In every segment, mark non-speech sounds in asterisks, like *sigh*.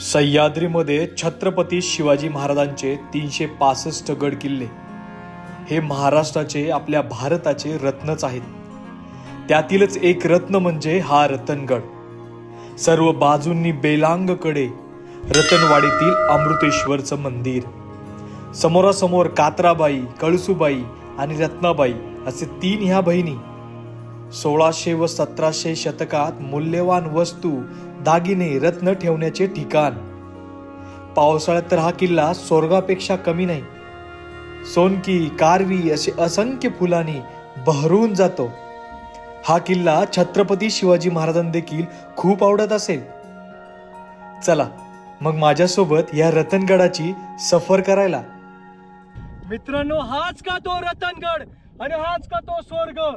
सह्याद्रीमध्ये छत्रपती शिवाजी महाराजांचे तीनशे पासष्ट गड किल्ले. हे महाराष्ट्राचे आपल्या भारताचे रत्नच आहेत. त्यातीलच एक रत्न म्हणजे हा रतनगड. सर्व बाजूंनी बेलांगकडे रतनवाडीतील अमृतेश्वरचं मंदिर. समोरासमोर कात्राबाई कळसुबाई आणि रत्नाबाई असे तीन ह्या बहिणी सोळाशे व सतराशे शतकात मूल्यवान वस्तू दागिने रत्न ठेवण्याचे ठिकाण. पावसाळ्यात तर हा किल्ला स्वर्गापेक्षा कमी नाही. सोनकी कारवी असे असंख्य फुलांनी बहरून जातो. हा किल्ला छत्रपती शिवाजी महाराजांना देखील खूप आवडत असेल. चला मग माझ्यासोबत या रतनगडाची सफर करायला. मित्रांनो हाच का तो रतनगड? आणि हाच का तो स्वर्ग?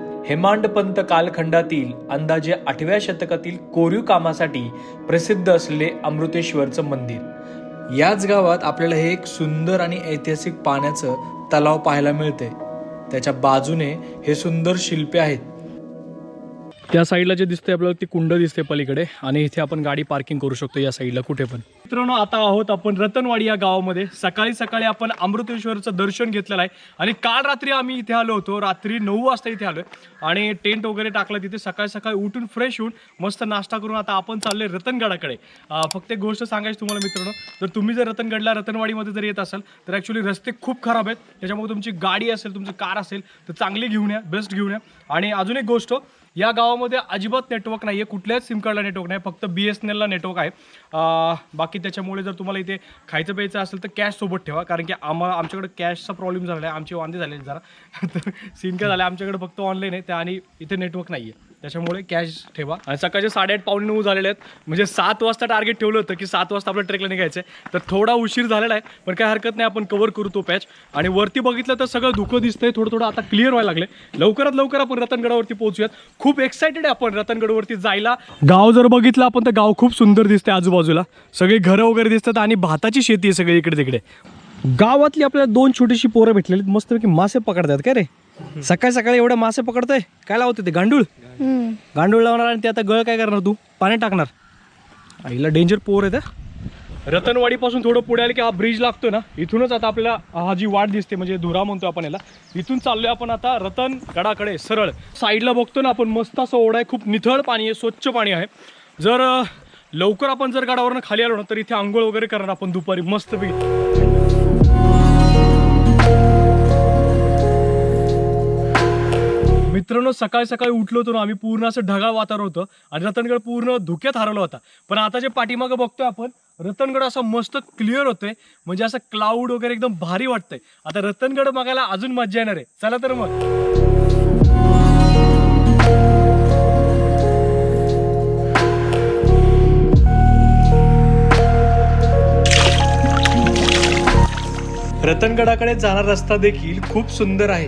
हेमांडपंत कालखंडातील अंदाजे आठव्या शतकातील कोरीव कामासाठी प्रसिद्ध असलेले अमृतेश्वरचं मंदिर. याच गावात आपल्याला हे एक सुंदर आणि ऐतिहासिक पाण्याचं तलाव पाहायला मिळते त्याच्या बाजूने हे सुंदर शिल्पे आहेत. त्या साईडला जे दिसतंय आपल्याला ती कुंड दिसते पलीकडे आणि इथे आपण गाडी पार्किंग करू शकतो या साईडला कुठे पण. मित्रांनो आता आहोत आपण रतनवाडी या गावामध्ये. सकाळी सकाळी आपण अमृतेश्वरचं दर्शन घेतलेलं आहे आणि काल रात्री आम्ही इथे आलो होतो. रात्री नऊ वाजता इथे आलो आणि टेंट वगैरे टाकलं तिथे. सकाळी सकाळी उठून फ्रेश होऊन मस्त नाश्ता करून आता आपण चाललोय रतनगडाकडे. फक्त एक गोष्ट सांगायची तुम्हाला मित्रांनो जर तुम्ही जर रतनगडला रतनवाडीमध्ये जर येत असाल तर ॲक्च्युली रस्ते खूप खराब आहेत. त्याच्यामुळे तुमची गाडी असेल तुमची कार असेल तर चांगली घेऊन या बेस्ट घेऊन या. आणि अजून एक गोष्ट या गावामध्ये अजिबात नेटवर्क नाही आहे कुठल्याच सिम कार्डला नेटवर्क नाही. फक्त बी एस एन एलला नेटवर्क आहे. बाकी त्याच्यामुळे जर तुम्हाला इथे खायचं प्यायचं असेल तर कॅश सोबत ठेवा. कारण की आम्हाला आमच्याकडे कॅशचा प्रॉब्लेम झाला आहे. आमचे वांदे *laughs* झाले जरा. तर सीन काय झालं. आमच्याकडे फक्त ऑनलाईन आहे. त्या आणि इथे नेटवर्क नाही आहे त्याच्यामुळे कॅश ठेवा. आणि सकाळचे साडेआठ पावणे नऊ झालेले आहेत. म्हणजे सात वाजता टार्गेट ठेवलं होतं की सात वाजता आपल्या ट्रेकला निघायचं आहे तर थोडा उशीर झालेला आहे. पण काय हरकत नाही. आपण कव्हर करू तो पॅच आणि वरती बघितलं तर सगळं धुकं दिसतंय. थोडं थोडं आता क्लिअर व्हायला लागले लवकरात लवकर आपण रतनगडावरती पोहोचूयात. खूप एक्साइटेड आहे आपण रतनगडवरती जायला. गाव जर बघितलं आपण तर गाव खूप सुंदर दिसते आजूबाजूला. सगळी घरं वगैरे दिसतात आणि भाताची शेती आहे सगळी इकडे तिकडे गावातली आपल्याला दोन छोटीशी पोरं भेटलेली मस्तपैकी मासे पकडतात काय रे? सकाळी सकाळी एवढे मासे पकडतोय? काय लावते ते? गांडूळ? गांडूळ लावणार आणि ते आता गळ काय करणार तू? पाणी टाकणार. आईला डेंजर पोर आहे त्या रतनवाडीपासून थोडं पुढे आले की हा ब्रिज लागतो ना इथूनच आता आपल्याला हा जी वाट दिसते म्हणजे धुरा म्हणतो आपण याला इथून चाललोय आपण आता रतन गडाकडे सरळ. साईडला बघतो ना आपण मस्त असं ओढा आहे खूप निथळ पाणी आहे स्वच्छ पाणी आहे. जर लवकर आपण जर गडावरनं खाली आलो ना तर इथे आंघोळ वगैरे करणार आपण दुपारी मस्तपैकी मित्रांनो सकाळी सकाळी उठलो होतो ना आम्ही पूर्ण असं ढगाळ वातावरण होतं आणि रतनगड पूर्ण धुक्यात हरवला होता. पण आता जे पाठीमागं बघतोय आपण रतनगड असं मस्त क्लिअर होतोय. म्हणजे असं क्लाऊड वगैरे एकदम भारी वाटतंय. आता रतनगड बघायला अजून मजा येणार आहे. चला तर मग. रतनगडाकडे जाणारा रस्ता देखील खूप सुंदर आहे.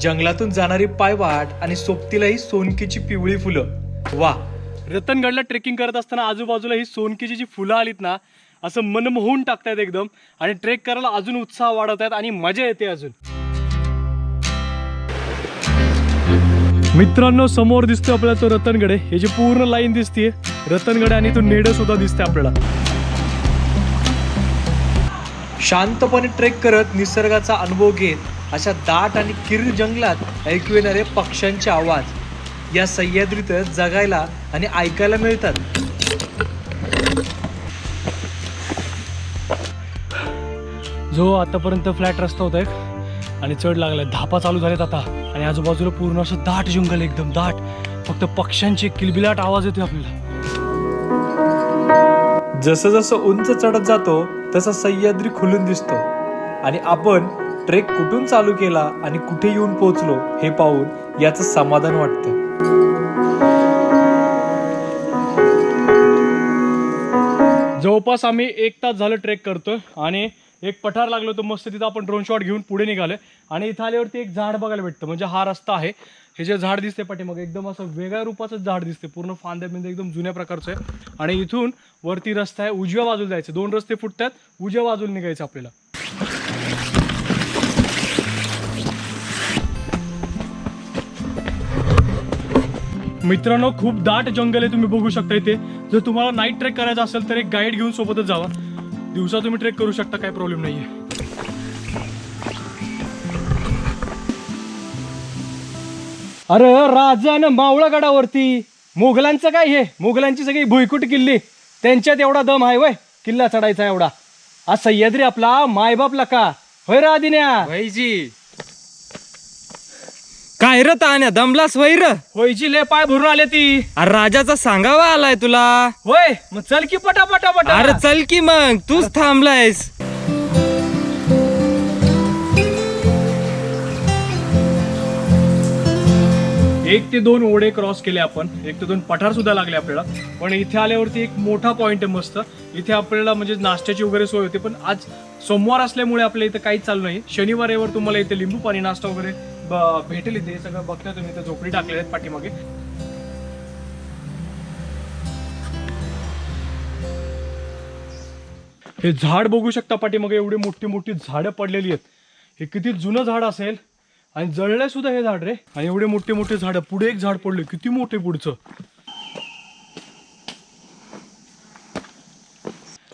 जंगलातून जाणारी पायवाट आणि सोबतीलाही सोनकीची पिवळी फुलं. वा रतनगडला ट्रेकिंग करत असताना आजूबाजूला ही सोनकीची जी फुलं आलीत ना असं मनमोहून टाकतायत एकदम आणि ट्रेक करायला अजून उत्साह वाढवत आहेत आणि मजा येते अजून. मित्रांनो समोर दिसतो आपल्याला तो रतनगड. हे जे पूर्ण लाईन दिसते रतनगड आणि तो नेड सुद्धा दिसते आपल्याला. शांतपणे ट्रेक करत निसर्गाचा अनुभव घेत अशा दाट आणि किर जंगलात ऐकू येणारे पक्ष्यांचे आवाज. या सह्याद्रीतच जगायला आणि ऐकायला मिळतात. जो आतापर्यंत फ्लॅट रस्ता होता एक आणि चढ लागलाय. धापा चालू झालेत आता. आणि आजूबाजूला पूर्ण असं दाट जंगल एकदम दाट. फक्त पक्ष्यांचे किलबिलाट आवाज येतो आपल्याला. जसं जसं उंच चढत जातो तसा सह्याद्री खुलून दिसतो. आणि आपण ट्रेक कुठून चालू केला आणि कुठे येऊन पोहोचलो हे पाहून याचं समाधान वाटतं. जवळपास आम्ही एक तास झालं ट्रेक करतोय आणि एक पठार लागलो होतं मस्त तिथं आपण ड्रोन शॉट घेऊन पुढे निघालो आणि इथं आल्यावरती एक झाड बघायला भेटतं म्हणजे हा रस्ता आहे. हे जे झाड दिसते पाठीमागे एकदम असं वेगळ्या रूपाचं झाड दिसते पूर्ण फांद्या बिंद्या एकदम जुन्या प्रकारचं आहे. आणि इथून वरती रस्ता आहे उजव्या बाजूला जायचं. दोन रस्ते फुटतात उजव्या बाजूला निघायचं आपल्याला. मित्रांनो खूप दाट जंगल आहे तुम्ही बघू शकता इथे. जर तुम्हाला नाईट ट्रेक करायचा असेल तर एक गाईड घेऊन सोबतच जावा. दिवसा तुम्ही ट्रेक करू शकता काही प्रॉब्लेम नाहीये. अरे राजा न मावळा गडावरती. मोगलांचं काय हे? मोगलांची सगळी भुईकुट किल्ली. त्यांच्यात एवढा दम आहे वय. किल्ला चढायचा एवढा. आज सह्याद्री आपला मायबापला का होय रा दिन्या काय र तान्या दमलास वैर होयची ले पाय भरून आले ती. अरे राजाचा सांगावा आलाय तुला. होय मग चल की पटा पटा पटा अरे चल की मग तूच थांबलायस. एक ते दोन ओढे क्रॉस केले आपण. एक ते दोन पठार सुद्धा लागले आपल्याला. पण इथे आल्यावरती एक मोठा पॉइंट आहे मस्त. इथे आपल्याला म्हणजे नाश्त्याची वगैरे सोय होते पण आज सोमवार असल्यामुळे आपल्या इथं काहीच चालू नाही शनिवार रविवार तुम्हाला इथे लिंबू पाणी नाश्ता वगैरे भेटेल इथे. सगळं बघता तुम्ही. इथे झोपडी टाकलेले आहेत पाठीमागे. हे झाड बघू शकता पाठीमागे. एवढी मोठी मोठी झाडं पडलेली आहेत. हे किती जुनं झाड असेल. आणि जळलंय सुद्धा हे झाड रे. आणि एवढे मोठे मोठे झाड. पुढे एक झाड पडले. किती मोठे पुढचं.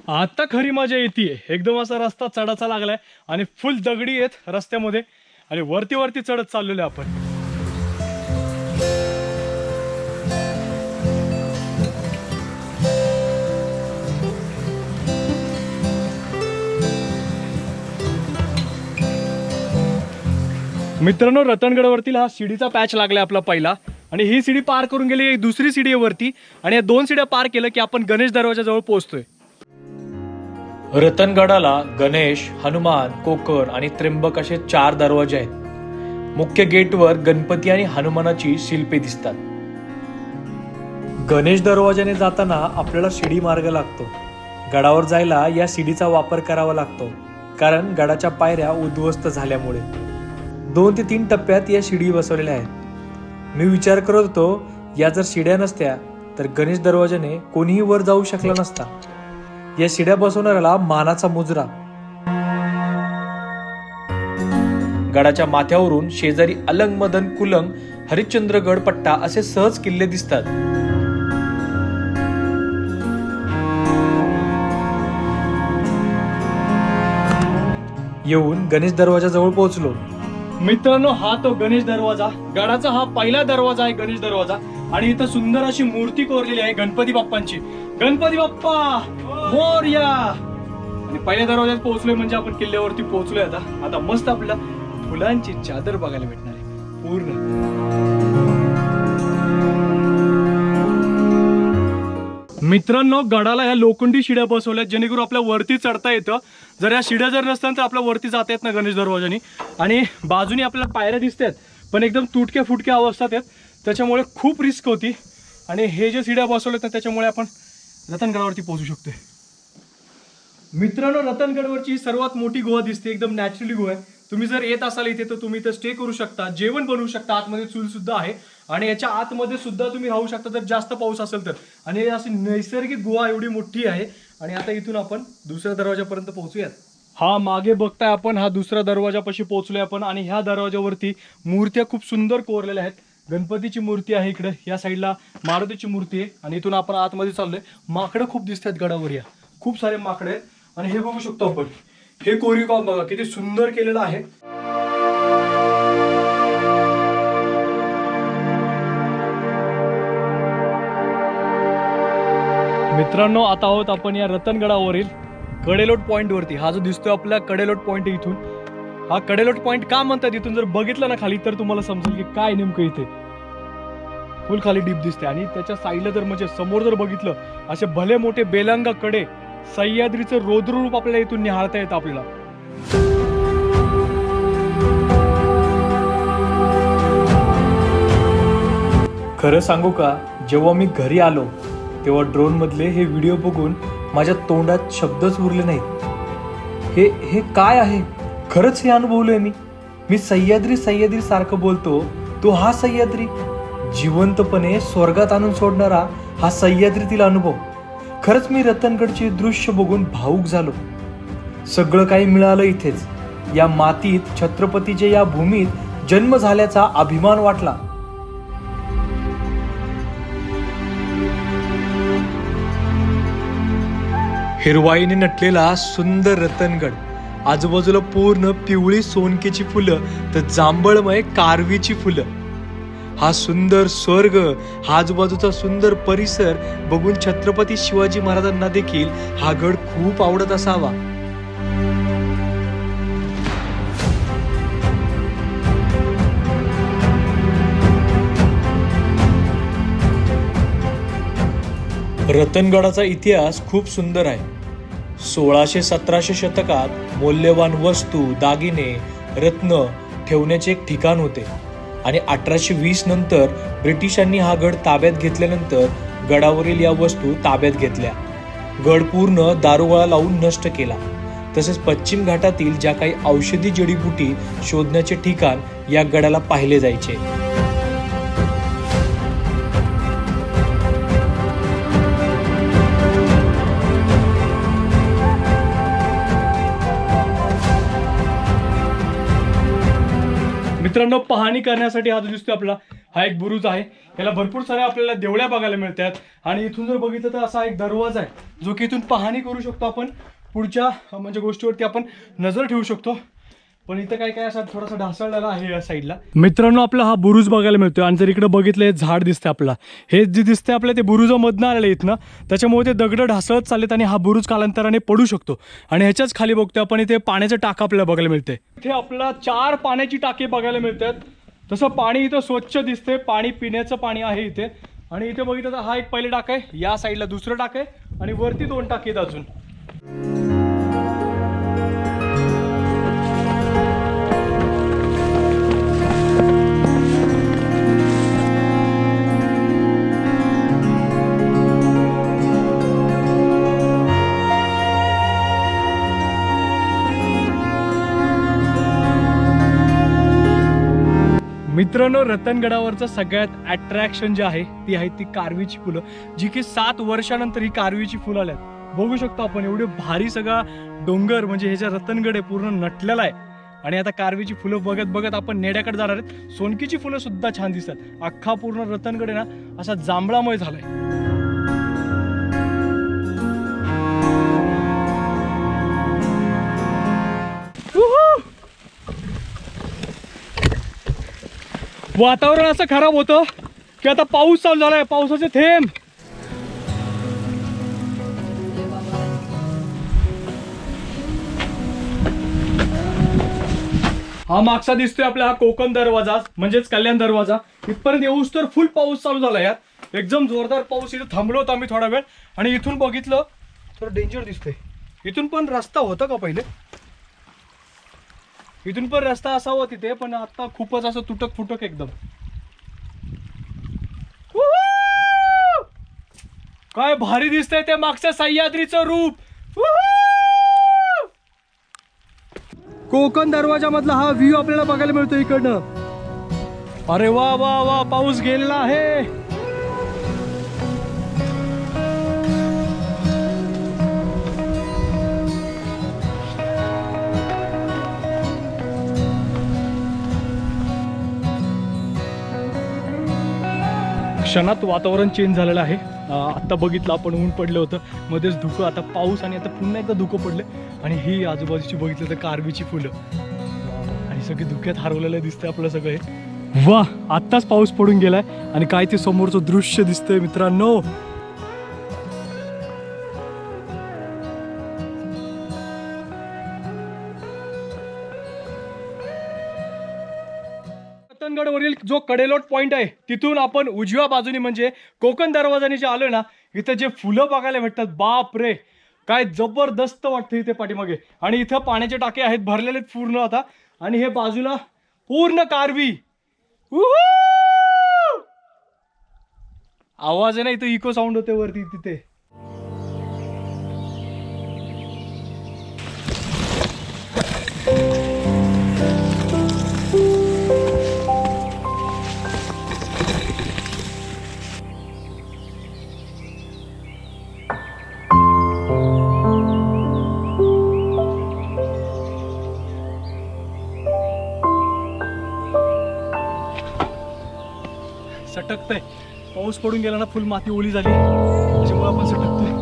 आता खरी मजा येते एकदम असा रस्ता चढाचा लागलाय. आणि फुल दगडी आहेत रस्त्यामध्ये. आणि वरती वरती चढत चाललेलो आहे आपण. मित्रांनो रतनगडवरती हा शिडीचा पॅच लागलाय आपला पहिला. आणि ही सीडी पार करून गेली दुसरी सीडी आहे वरती. आणि या दोन सीड्या पार केलं की आपण गणेश दरवाजाजवळ पोहोचतोय. रतनगडाला गणेश हनुमान कोकर आणि त्र्यंबक असे चार दरवाजे आहेत. मुख्य गेटवर गणपती आणि हनुमानाची शिल्पे दिसतात. गणेश दरवाजाने जाताना आपल्याला शिडी मार्ग लागतो. गडावर जायला या शिडीचा वापर करावा लागतो कारण गडाच्या पायऱ्या उद्ध्वस्त झाल्यामुळे. दोन ते तीन टप्प्यात या शिडी बसवलेल्या आहेत. मी विचार करत होतो या जर शिड्या नसत्या तर गणेश दरवाजाने कोणीही वर जाऊ शकला नसता. या शिड्या बसवणाऱ्याला मानाचा मुजरा. गडाच्या माथ्यावरून शेजारी अलंग मदन कुलंग हरिश्चंद्रगड पट्टा असे सहज किल्ले दिसतात. येऊन गणेश दरवाजाजवळ पोहोचलो. मित्रांनो हा तो गणेश दरवाजा. गडाचा हा पहिला दरवाजा आहे गणेश दरवाजा. आणि इथं सुंदर अशी मूर्ती कोरलेली आहे गणपती बाप्पांची. गणपती बाप्पा! मोर्या! आणि पहिल्या दरवाज्यात पोहोचलोय म्हणजे आपण किल्ल्यावरती पोहोचलोय आता. आता मस्त आपल्याला फुलांची चादर बघायला भेटणार आहे. पूर्ण. मित्रांनो गडाला या लोखंडी शिड्या बसवल्यात जेणेकरून आपल्या वरती चढता येतं. जर या शिड्या जर नसतात तर आपल्या वरती जाता येत ना गणेश दरवाजानी. आणि बाजूनी आपल्याला पायऱ्या दिसतात पण एकदम तुटक्या फुटक्या अवस्थात आहेत. त्याच्यामुळे खूप रिस्क होती. आणि हे जे शिड्या बसवल्यात ना त्याच्यामुळे आपण रतनगडावरती पोहोचू शकतोय. मित्रांनो रतनगडवरची ही सर्वात मोठी गुहा दिसते एकदम नॅचरली गुहा आहे. तुम्ही जर येत असाल इथे तर तुम्ही इथे स्टे करू शकता. जेवण बनवू शकता आतमध्ये चूल सुद्धा आहे. आणि याच्या आतमध्ये सुद्धा तुम्ही राहू शकता जर जास्त पाऊस असेल तर. आणि अशी नैसर्गिक गुहा एवढी मोठी आहे. आणि आता इथून आपण दुसऱ्या दरवाजापर्यंत पोहोचूयात. हा मागे बघताय आपण हा दुसऱ्या दरवाजापाशी पोहोचलोय आपण. आणि ह्या दरवाजावरती मूर्त्या खूप सुंदर कोरलेल्या आहेत. गणपतीची मूर्ती आहे इकडे या साईडला मारुतीची मूर्ती आहे. आणि इथून आपण आतमध्ये चाललोय. माकडं खूप दिसतात गडावर या. खूप सारे माकडे आहेत. आणि हे बघू शकतो आपण. हे कोरीव बघा किती सुंदर केलेलं आहे. मित्रांनो आता आहोत आपण या रतनगडावरील कडेलोट पॉइंट वरती. हा जो दिसतोय आपला कडेलोट पॉइंट इथून. हा कडेलोट पॉइंट का म्हणतात इथून? जर बघितलं ना खाली तर तुम्हाला समजेल की काय नेमकं इथे. फुल खाली डीप दिसते आणि त्याच्या साईडला जर म्हणजे समोर जर बघितलं असे भले मोठे बेलंगा कडे सह्याद्रीचं रोद्ररूप आपल्याला इथून निहाळता येतं आपल्याला. खरं सांगू का जेव्हा मी घरी आलो तेव्हा ड्रोनमधले हे व्हिडिओ बघून माझ्या तोंडात शब्दच उरले नाहीत. हे हे काय आहे? खरंच हे अनुभवलोय मी. मी सह्याद्री सह्याद्री सारखं बोलतो तो हा सह्याद्री. जिवंतपणे स्वर्गात आणून सोडणारा हा सह्याद्रीतील अनुभव. खरंच मी रतनगडचे दृश्य बघून भावूक झालो. सगळं काही मिळालं इथेच. या मातीत छत्रपतीच्या या भूमीत जन्म झाल्याचा अभिमान वाटला. हिरवाईने नटलेला सुंदर रतनगड आजूबाजूला पूर्ण पिवळी सोनकेची फुलं तर जांभळमय कारवीची फुलं. हा सुंदर स्वर्ग हा आजूबाजूचा सुंदर परिसर बघून छत्रपती शिवाजी महाराजांना देखील हा गड खूप आवडत असावा. रतनगडाचा इतिहास खूप सुंदर आहे. सोळाशे सतराशे शतकात मौल्यवान वस्तू दागिने रत्न ठेवण्याचे एक ठिकाण होते. आणि अठराशे वीस नंतर ब्रिटिशांनी हा गड ताब्यात घेतल्यानंतर गडावरील या वस्तू ताब्यात घेतल्या. गड पूर्ण दारुगोळा लावून नष्ट केला. तसेच पश्चिम घाटातील ज्या काही औषधी जडीबुटी शोधण्याचे ठिकाण या गडाला पाहिले जायचे. मित्रांनो पाहणी करण्यासाठी हा जो दिसतोय आपला हा एक बुरुज आहे. याला भरपूर साऱ्या आपल्याला देवळ्या बघायला मिळतात. आणि इथून जर बघितलं तर असा एक दरवाजा आहे जो की इथून पाहणी करू शकतो आपण. पुढच्या म्हणजे गोष्टीवरती आपण नजर ठेवू शकतो. पण इथं काय काय असा थोडासा ढासळलेला आहे या साईडला मित्रांनो आपला हा बुरुज बघायला मिळतोय आणि जर इकडे बघितलं हे झाड दिसतंय आपला. हे जे दिसतंय आपल्या ते बुरुजामधनं आलेलं आहे इथनं. त्याच्यामुळे ते दगड ढासळत चाललेत आणि हा बुरुज कालांतराने पडू शकतो. आणि ह्याच्याच खाली बघतोय आपण इथे पाण्याचं टाक आपल्याला बघायला मिळते इथे आपला चार पाण्याची टाकी बघायला मिळतात. तसं पाणी इथं स्वच्छ दिसते पाणी पिण्याचं पाणी आहे इथे. आणि इथे बघितलं तर हा एक पहिले टाक आहे. या साईडला दुसरं टाक आहे. आणि वरती दोन टाकी आहेत अजून. मित्रांनो रतनगडावरचं सगळ्यात अट्रॅक्शन जे आहे ती आहे ती कारवीची फुलं. जी की सात वर्षानंतर ही कारवीची फुलं आल्यात. बघू शकतो आपण एवढे भारी सगळा डोंगर म्हणजे हे जे रतनगड आहे पूर्ण नटलेला आहे. आणि आता कारवीची फुलं बघत बघत आपण नेड्याकडे जाणार आहेत. सोनकीची फुलं सुद्धा छान दिसतात. अख्खा पूर्ण रतनगड आहे ना असा जांभळामय झालाय. वातावरण असं खराब होतं की आता पाऊस चालू झालाय पावसाचे थेंब. हा मागचा दिसतोय आपला हा कोकण दरवाजा म्हणजेच कल्याण दरवाजा. इथपर्यंत येऊस तर फुल पाऊस चालू झाला यात एकदम जोरदार पाऊस इथे थांबलो होतो आम्ही थोडा वेळ. आणि इथून बघितलं तर डेंजर दिसतंय. इथून पण रस्ता होता का पहिले? इथून पण रस्ता असावा तिथे पण आता खूपच असं तुटक फुटक एकदम काय भारी दिसतंय ते मागच्या सह्याद्रीचं रूप. कोकण दरवाजा मधला हा व्ह्यू आपल्याला बघायला मिळतो इकडनं. अरे वा वा वा पाऊस गेलेला आहे. क्षणात वातावरण चेंज झालेलं आहे. आत्ता बघितलं आपण ऊन पडलं होतं. मध्येच धुकं आता पाऊस आणि आता पुन्हा एकदा धुकं पडलं. आणि ही आजूबाजूची बघितलं तर कारवीची फुलं. आणि सगळी धुक्यात हरवलेलं दिसतंय आपलं सगळं. हे वा आत्ताच पाऊस पडून गेलाय. आणि काय ते समोरचं दृश्य दिसतंय मित्रांनो. रतनगडवरील जो कडेलोट पॉईंट आहे तिथून आपण उजव्या बाजूने म्हणजे कोकण दरवाजाने जे आलो ना इथं जे फुलं बघायला भेटतात बाप रे काय जबरदस्त वाटतं इथे पाठीमागे. आणि इथं पाण्याचे टाके आहेत भरलेले आहेत पूर्ण आता. आणि हे बाजूला पूर्ण कारवी. आवाज आहे ना इथं इको साऊंड होते वरती तिथे. पाऊस पडून गेला ना फुल माती ओली झाली. त्याच्यामुळे आपण सटकतोय.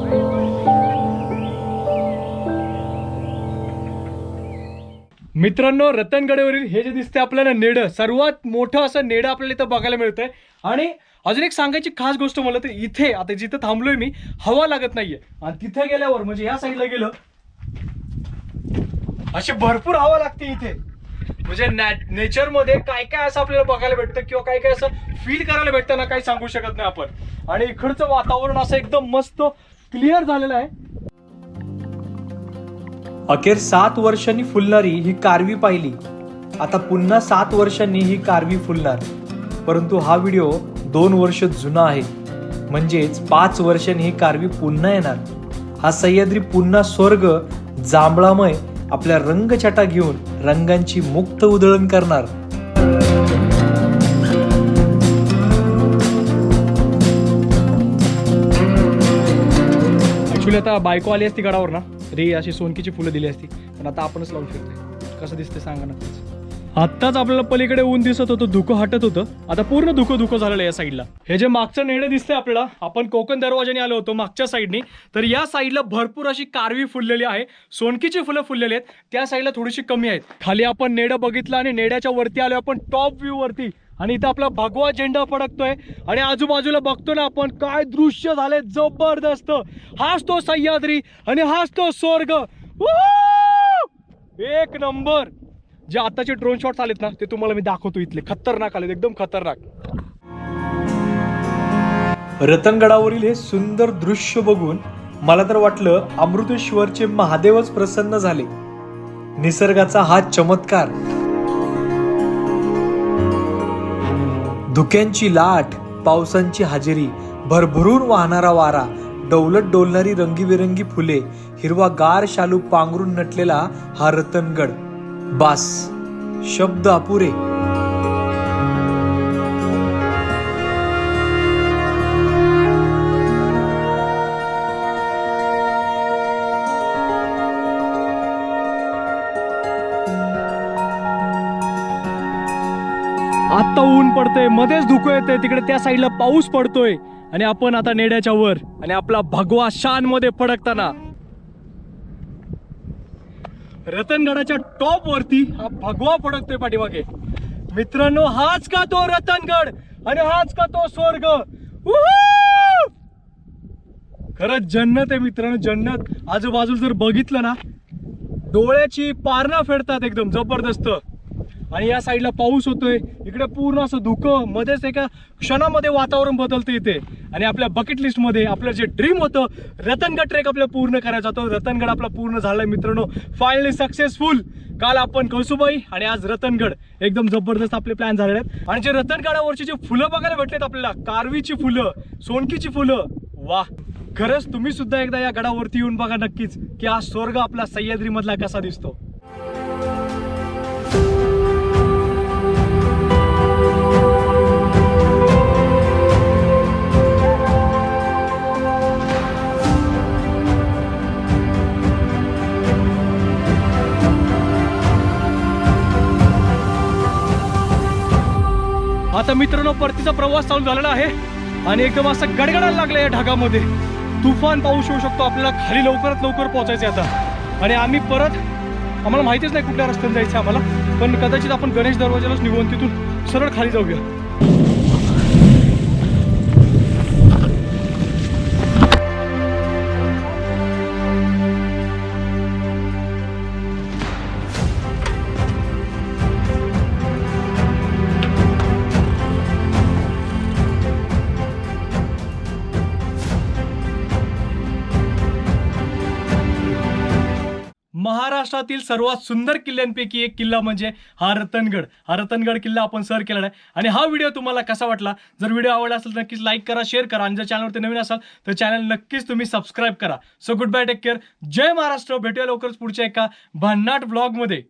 मित्रांनो रतनगडावरील हे जे दिसते आपल्याला नेडं सर्वात मोठं असं नेडं आपल्याला इथं बघायला मिळतंय. आणि अजून एक सांगायची खास गोष्ट मला तर इथे आता जिथं थांबलोय मी हवा लागत नाहीये. आणि तिथे गेल्यावर म्हणजे या साईडला गेलं अशी भरपूर हवा लागते इथे. म्हणजे नेचरमध्ये काय काय असं आपल्याला बघायला भेटतं किंवा काय काय असं फील करायला भेटतं ना काही सांगू शकत नाही आपण. आणि इकडचं वातावरण असं एकदम मस्त क्लिअर झालेलं आहे. अखेर सात वर्षांनी फुलणारी ही कारवी पाहिली. आता पुन्हा सात वर्षांनी ही कारवी फुलणार. परंतु हा व्हिडिओ दोन वर्ष जुना आहे. म्हणजेच पाच वर्षांनी ही कारवी पुन्हा येणार. हा सह्याद्री पुन्हा स्वर्ग जांभळामय आपल्या रंगछटा घेऊन रंगांची मुक्त उधळण करणार. ऍक्च्युली आता बायको आली असती गडावर ना रे अशी सोनकीची फुलं दिली असती. पण आता आपणच लावून फिरतोय कसं दिसते सांगा नक्कीच. आत्ताच आपल्याला पलीकडे ऊन दिसत होतं धुकं हटत होतं. आता पूर्ण धुकं धुकं झालेलं आहे या साईडला हे जे मागचं नेडं दिसतंय आपल्याला आपण कोकण दरवाजाने आलो होतो मागच्या साईडनी तर या साईडला भरपूर अशी कारवी फुललेली आहे सोनकीची फुलं फुललेली आहेत. त्या साईडला थोडीशी कमी आहेत. खाली आपण नेडं बघितलं आणि नेड्याच्या वरती आलो आपण टॉप व्ह्यू वरती. आणि इथं आपला भगवा झेंडा फडकतोय. आणि आजूबाजूला बघतो ना आपण काय दृश्य झाले जबरदस्त. हाच तो सह्याद्री आणि हाच तो स्वर्ग. एक नंबर. जे आताचे ड्रोन शॉट्स आलेत ना ते तुम्हाला मी दाखवतो इथले. खतरनाक आलेत एकदम खतरनाक. रतनगडावरील हे सुंदर दृश्य बघून मला तर वाटलं अमृतेश्वरचे महादेवच प्रसन्न झाले. निसर्गाचा हा चमत्कार. धुक्यांची लाट पावसांची हजेरी भरभरून वाहणारा वारा डौलत डोलणारी रंगीबेरंगी फुले हिरवा गार शालू पांघरून नटलेला हा रतनगड. बास शब्द अपुरे. आत्ता ऊन पडतंय मध्येच धुकं येतंय तिकडे त्या साईडला पाऊस पडतोय. आणि आपण आता नेड्याच्या वर आणि आपला भगवा शानमध्ये फडकताना रतनगडाच्या टॉप वरती हा भगवा फडकतोय पाठीमागे. मित्रांनो हाच का तो रतनगड आणि हाच का तो स्वर्ग? खरंच जन्नत आहे मित्रांनो जन्नत. आजूबाजूला जर बघितलं ना डोळ्याची पारणं फेडतात एकदम जबरदस्त. आणि या साईडला पाऊस होतोय. इकडे पूर्ण असं धुकं मध्येच एका क्षणामध्ये वातावरण बदलतं इथे. आणि आपल्या बकेट लिस्टमध्ये आपलं जे ड्रीम होतं रतनगड ट्रेक आपल्या पूर्ण करायचा होतो रतनगड आपला पूर्ण झालाय मित्रांनो. फायनली सक्सेसफुल काल आपण कळसुबाई आणि आज रतनगड. एकदम जबरदस्त आपले प्लॅन झालेले आहेत. आणि जे रतनगडावरची जे फुलं बघायला भेटलेत आपल्याला कारवीची फुलं सोनकीची फुलं वा खरंच तुम्ही सुद्धा एकदा या गडावरती येऊन बघा नक्कीच की हा स्वर्ग आपला सह्याद्रीमधला कसा दिसतो. परतीचा प्रवास चालू झालेला आहे. आणि एकदम असं गडगडायला लागलं या ढगामध्ये. तुफान पाऊस येऊ शकतो आपल्याला खाली लवकरात लवकर पोहोचायचं आहे आता. आणि आम्ही परत आम्हाला माहितीच नाही कुठल्या रस्त्याने जायचं आहे आम्हाला. पण कदाचित आपण गणेश दरवाजालाच निघून तिथून सरळ खाली जाऊया. महाराष्ट्रातील सर्वात सुंदर किल्ल्यांपैकी एक किल्ला म्हणजे हा रतनगड. हा रतनगड किल्ला आपण सर केलेला आहे आणि हा व्हिडिओ तुम्हाला कसा वाटला? जर व्हिडिओ आवडला असेल तर नक्कीच लाईक करा शेअर करा. आणि जर चॅनलवरती नवीन असाल तर चॅनल नक्कीच तुम्ही सबस्क्राईब करा. So good bye take care जय महाराष्ट्र. भेटूया लवकरच पुढच्या एका भन्नाट ब्लॉगमध्ये